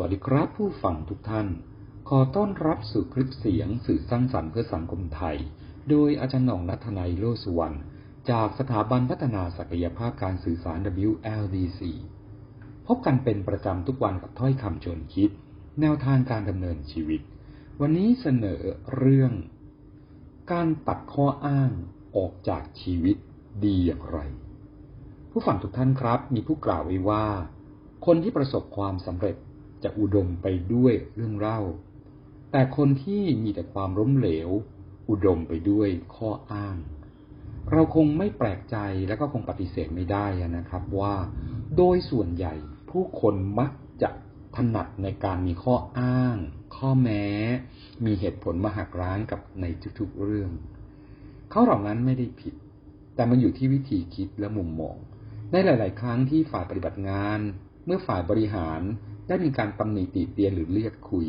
วัสดีครับผู้ฟังทุกท่าน ขอต้อนรับสู่คลิปเสียงสื่อสร้างสรรค์เพื่อสังคมไทย โดยอาจารย์หน่องนัทนายโลสุวรรณจากสถาบันพัฒนาศักยภาพการสื่อสาร WLDC พบกันเป็นประจำทุกวันกับถ้อยคำชวนคิด แนวทางการดำเนินชีวิต วันนี้เสนอเรื่อง การตัดข้ออ้างออกจากชีวิตดีอย่างไร ผู้ฟังทุกท่านครับ มีผู้กล่าวไว้ว่า คนที่ประสบความสำเร็จ จะอุดมไปด้วยเรื่องเล่า แต่คนที่มีแต่ความล้มเหลว อุดมไปด้วยข้ออ้าง เราคงไม่แปลกใจและก็คงปฏิเสธไม่ได้นะครับว่า โดยส่วนใหญ่ผู้คนมักจะถนัดในการมีข้ออ้าง ข้อแม้ มีเหตุผลมาหักร้างกับในทุกๆเรื่อง เขาเหล่านั้นไม่ได้ผิด แต่มันอยู่ที่วิธีคิดและมุมมอง ในหลาย ๆ ครั้งที่ฝ่ายปฏิบัติงาน เมื่อฝ่ายบริหารได้มีการตำหนิติเตียนหรือเรียกคุย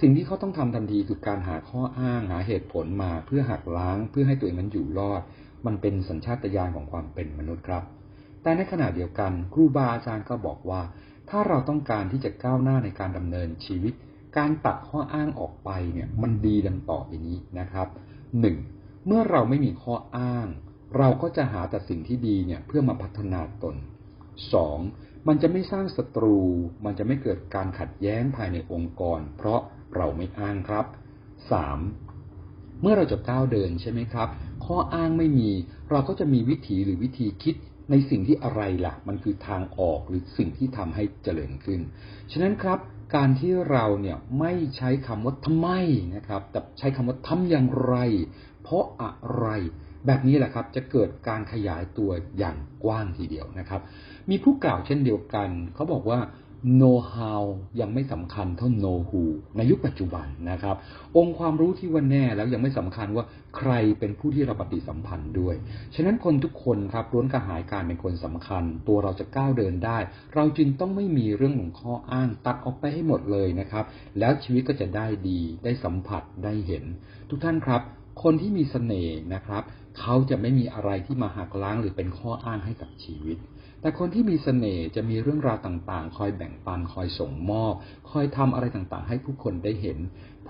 สิ่งที่เขาต้องทำทันทีคือการหาข้ออ้างหาเหตุผลมาเพื่อหักล้างเพื่อให้ตัวเองนั้นอยู่รอด มันเป็นสัญชาตญาณของความเป็นมนุษย์ครับ แต่ในขณะเดียวกันครูบาอาจารย์ก็บอกว่า ถ้าเราต้องการที่จะก้าวหน้าในการดำเนินชีวิต การตัดข้ออ้างออกไปเนี่ยมันดีดังต่อไปนี้นะครับหนึ่งเมื่อเราไม่มีข้ออ้าง เราก็จะหาแต่สิ่งที่ดีเนี่ยเพื่อมาพัฒนาตนสอง มันจะไม่สร้างศัตรู มันจะไม่เกิดการขัดแย้งภายในองค์กร เพราะเราไม่อ้างครับสามเมื่อเราจะก้าวเดินใช่ไหมครับ ข้ออ้างไม่มี เราก็จะมีวิถีหรือวิธีคิดในสิ่งที่อะไรละ่ะ มันคือทางออกหรือสิ่งที่ทำให้เจริญขึ้น ฉะนั้นครับ การที่เราเนี่ยไม่ใช้คำว่าทำไมนะครับ แต่ใช้คำว่าทำอย่างไร เพราะอะไร แบบนี้แหละครับจะเกิดการขยายตัวอย่างกว้างทีเดียวนะครับ มีผู้กล่าวเช่นเดียวกัน เขาบอกว่า know how ยังไม่สำคัญเท่า know who ในยุคปัจจุบันนะครับ องค์ความรู้ที่ว่าแน่แล้วยังไม่สำคัญว่าใครเป็นผู้ที่เราปฏิสัมพันธ์ด้วย ฉะนั้นคนทุกคนครับล้วนกระหายการเป็นคนสำคัญ ตัวเราจะก้าวเดินได้ เราจึงต้องไม่มีเรื่องของข้ออ้างตัดออกไปให้หมดเลยนะครับ แล้วชีวิตก็จะได้ดี ได้สัมผัสได้เห็น ทุกท่านครับ คนที่มีเสน่ห์นะครับ เขาจะไม่มีอะไรที่มาหักล้างหรือเป็นข้ออ้างให้กับชีวิต แต่คนที่มีเสน่ห์จะมีเรื่องราวต่างๆ คอยแบ่งปัน คอยส่งมอบ คอยทำอะไรต่างๆ ให้ผู้คนได้เห็น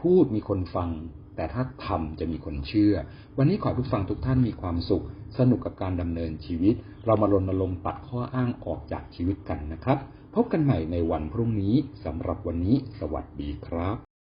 พูดมีคนฟัง แต่ถ้าทำจะมีคนเชื่อ วันนี้ขอทุกฟังทุกท่านมีความสุข สนุกกับการดำเนินชีวิต เรามารณรงค์ตัดข้ออ้างออกจากชีวิตกันนะครับ พบกันใหม่ในวันพรุ่งนี้สำหรับวันนี้ สวัสดีครับ